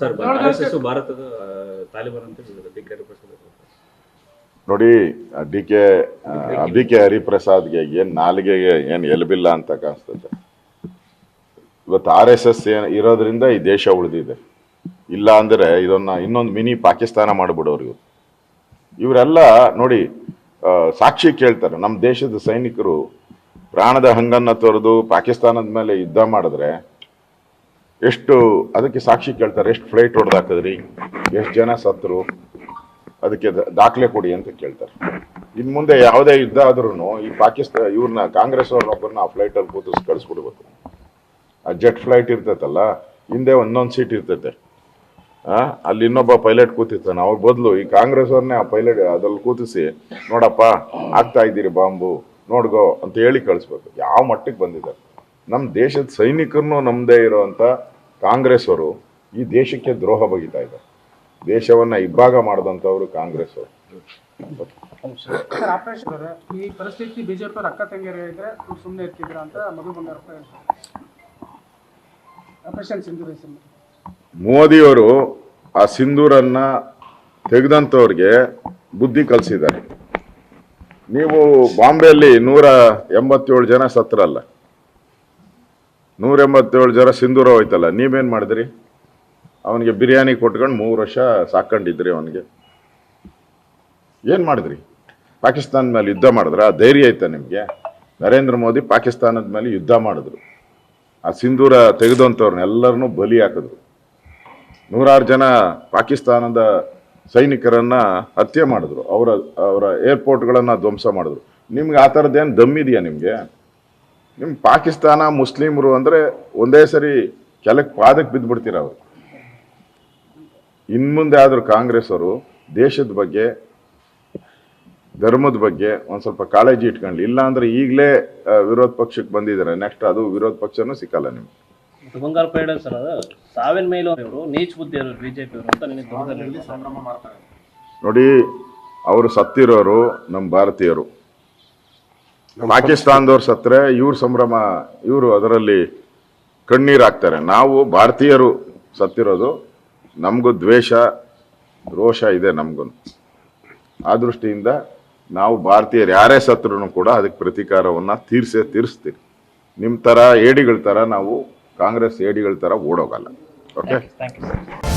Sir RSS ಭಾರತದ ತಾಲಿಬಾನ್ ಅಂತ ಹೇಳಿದ್ರು ಡಿ ಕೆ ನೋಡಿ ಡಿ ಕೆ ಬಿ ಕೆ ಹರಿಪ್ರಸಾದ್ಗೆ ಏನ್ ನಾಲಿಗೆಗೆ ಏನ್ ಎಲ್ಬಿಲ್ಲ ಅಂತ ಕಾಣಿಸ್ತದೆ ಇವತ್ತು ಆರ್ ಎಸ್ ಎಸ್ ಇರೋದ್ರಿಂದ ಈ ದೇಶ ಉಳಿದಿದೆ. ಇಲ್ಲ ಅಂದ್ರೆ ಇದನ್ನ ಇನ್ನೊಂದು ಮಿನಿ ಪಾಕಿಸ್ತಾನ ಮಾಡಿಬಿಡೋರು ಇವರು. ಇವರೆಲ್ಲ ನೋಡಿ ಆ, ಸಾಕ್ಷಿ ಕೇಳ್ತಾರೆ. ನಮ್ಮ ದೇಶದ ಸೈನಿಕರು ಪ್ರಾಣದ ಹಂಗನ್ನ ತೊರೆದು ಪಾಕಿಸ್ತಾನದ ಮೇಲೆ ಯುದ್ಧ ಮಾಡಿದ್ರೆ ಎಷ್ಟು, ಅದಕ್ಕೆ ಸಾಕ್ಷಿ ಕೇಳ್ತಾರೆ, ಎಷ್ಟು ಫ್ಲೈಟ್ ಹೊಡೆದಾಕಿದ್ರಿ ಎಷ್ಟು ಜನ ಸತ್ರು, ಅದಕ್ಕೆ ದಾಖಲೆ ಕೊಡಿ ಅಂತ ಕೇಳ್ತಾರೆ. ಇನ್ನು ಮುಂದೆ ಯಾವುದೇ ಯುದ್ಧ ಆದ್ರೂ ಈ ಪಾಕಿಸ್ತಾನ ಇವ್ರನ್ನ ಕಾಂಗ್ರೆಸ್ ಅವ್ರನ್ನೊಬ್ಬರನ್ನ ಆ ಫ್ಲೈಟ್ ಅಲ್ಲಿ ಕೂತಿಸಿ ಕಳಿಸ್ಬಿಡ್ಬೇಕು. ಆ ಜೆಟ್ ಫ್ಲೈಟ್ ಇರ್ತೈತಲ್ಲ, ಹಿಂದೆ ಒಂದೊಂದು ಸೀಟ್ ಇರ್ತೈತೆ. ಅಲ್ಲಿ ಇನ್ನೊಬ್ಬ ಪೈಲಟ್ ಕೂತಿರ್ತಾನೆ. ಅವ್ರ ಬದಲು ಈ ಕಾಂಗ್ರೆಸ್ ಅವ್ರನ್ನೇ ಆ ಪೈಲಟ್ ಅದ್ರಲ್ಲಿ ಕೂತಿಸಿ, ನೋಡಪ್ಪ, ಆಗ್ತಾ ಇದ್ದೀರಿ ಬಾಂಬು, ನೋಡ್ಗೋ ಅಂತ ಹೇಳಿ ಕಳಿಸ್ಬೇಕು. ಯಾವ ಮಟ್ಟಕ್ಕೆ ಬಂದಿದ್ದಾರೆ. ನಮ್ಮ ದೇಶದ ಸೈನಿಕರನ್ನು ನಮ್ಮದೇ ಇರುವಂಥ ಕಾಂಗ್ರೆಸ್ ಅವರು ಈ ದೇಶಕ್ಕೆ ದ್ರೋಹ ಬಗಿತಾ ಇದ್ದಾರೆ. ದೇಶವನ್ನ ಇಬ್ಬಾಗ ಮಾಡಿದಂಥವ್ರು ಕಾಂಗ್ರೆಸ್ ಅವರು ಈ ಪರಿಸ್ಥಿತಿ ಬಿಜೆಪಿ ಅಕ್ಕ ತಂಗಿಯರು ಸುಮ್ಮನೆ ಇರ್ತಿದ್ರ ಅಂತ ಮಧು ಬಂಗಾರಪ್ಪ ಆಪರೇಷನ್ ಸಿಂಧೂರಿ ಮೋದಿಯವರು ಆ ಸಿಂಧೂರನ್ನ ತೆಗೆದಂಥವ್ರಿಗೆ ಬುದ್ಧಿ ಕಲಿಸಿದ್ದಾರೆ. ನೀವು ಬಾಂಬೆಯಲ್ಲಿ ನೂರ ಎಂಬತ್ತೇಳು ಜನ ಸತ್ರಲ್ಲ ನೂರ ಎಂಬತ್ತೇಳು ಜನ ಸಿಂಧೂರ ಹೋಯ್ತಲ್ಲ, ನೀವೇನು ಮಾಡಿದ್ರಿ? ಅವನಿಗೆ ಬಿರಿಯಾನಿ ಕೊಟ್ಕೊಂಡು ಮೂರು ವರ್ಷ ಸಾಕೊಂಡಿದ್ರಿ ಅವನಿಗೆ. ಏನು ಮಾಡಿದ್ರಿ? ಪಾಕಿಸ್ತಾನದ ಮೇಲೆ ಯುದ್ಧ ಮಾಡಿದ್ರ ಧೈರ್ಯ ಐತೆ ನಿಮಗೆ? ನರೇಂದ್ರ ಮೋದಿ ಪಾಕಿಸ್ತಾನದ ಮೇಲೆ ಯುದ್ಧ ಮಾಡಿದ್ರು. ಆ ಸಿಂಧೂರ ತೆಗೆದಂಥವ್ರನ್ನ ಎಲ್ಲರನ್ನೂ ಬಲಿ ಹಾಕಿದ್ರು. ನೂರಾರು ಜನ ಪಾಕಿಸ್ತಾನದ ಸೈನಿಕರನ್ನು ಹತ್ಯೆ ಮಾಡಿದ್ರು. ಅವರ ಅವರ ಏರ್ಪೋರ್ಟ್ಗಳನ್ನು ಧ್ವಂಸ ಮಾಡಿದ್ರು. ನಿಮ್ಗೆ ಆ ಥರದ್ದೇನು ದಮ್ಮಿದೆಯಾ ನಿಮಗೆ? ನಿಮ್ ಪಾಕಿಸ್ತಾನ ಮುಸ್ಲಿಮರು ಅಂದ್ರೆ ಒಂದೇ ಸರಿ ಕೆಲಕ್ಕೆ ಪಾದಕ್ಕೆ ಬಿದ್ದುಬಿಡ್ತೀರ ಅವರು. ಇನ್ಮುಂದೆ ಆದ್ರೂ ಕಾಂಗ್ರೆಸ್ ಅವರು ದೇಶದ ಬಗ್ಗೆ ಧರ್ಮದ ಬಗ್ಗೆ ಒಂದು ಸ್ವಲ್ಪ ಕಾಳಜಿ ಇಟ್ಕೊಂಡು ಇಲ್ಲ ಅಂದರೆ ಈಗಲೇ ವಿರೋಧ ಪಕ್ಷಕ್ಕೆ ಬಂದಿದ್ದಾರೆ ನೆಕ್ಸ್ಟ್ ಅದು ವಿರೋಧ ಪಕ್ಷನೂ ಸಿಕ್ಕಲ್ಲ ನಿಮಗೆ. ಮತ್ತು ಬಂಗಾರಪ್ಪ ಹೇಳೋದು ಸರ್ ಅದು? ಸಾವಿನ ಮೇಲೂ ಅವರು ನೀಚ್ ಬುದ್ಧಿ ಬಿಜೆಪಿ ಅವರು ಅಂತ ನಿನಗೆ ದೂರದಲ್ಲಿ ನೋಡಿ ಅವರು ಸತ್ತಿರೋರು ನಮ್ಮ ಭಾರತೀಯರು. ಪಾಕಿಸ್ತಾನದವ್ರು ಸತ್ತರೆ ಇವ್ರ ಸಂಭ್ರಮ, ಇವರು ಅದರಲ್ಲಿ ಕಣ್ಣೀರು ಹಾಕ್ತಾರೆ. ನಾವು ಭಾರತೀಯರು ಸತ್ತಿರೋದು ನಮಗೂ ದ್ವೇಷ, ರೋಷ ಇದೆ ನಮಗೂ ಆ ದೃಷ್ಟಿಯಿಂದ ನಾವು ಭಾರತೀಯರು ಯಾರೇ ಸತ್ರು ಕೂಡ ಅದಕ್ಕೆ ಪ್ರತೀಕಾರವನ್ನು ತೀರ್ಸೇ ತೀರಿಸ್ತೀವಿ. ನಿಮ್ಮ ಥರ ಏಡಿಗಳ ಥರ ನಾವು ಕಾಂಗ್ರೆಸ್ ಏಡಿಗಳ ಥರ ಓಡೋಗಲ್ಲ. Okay thank you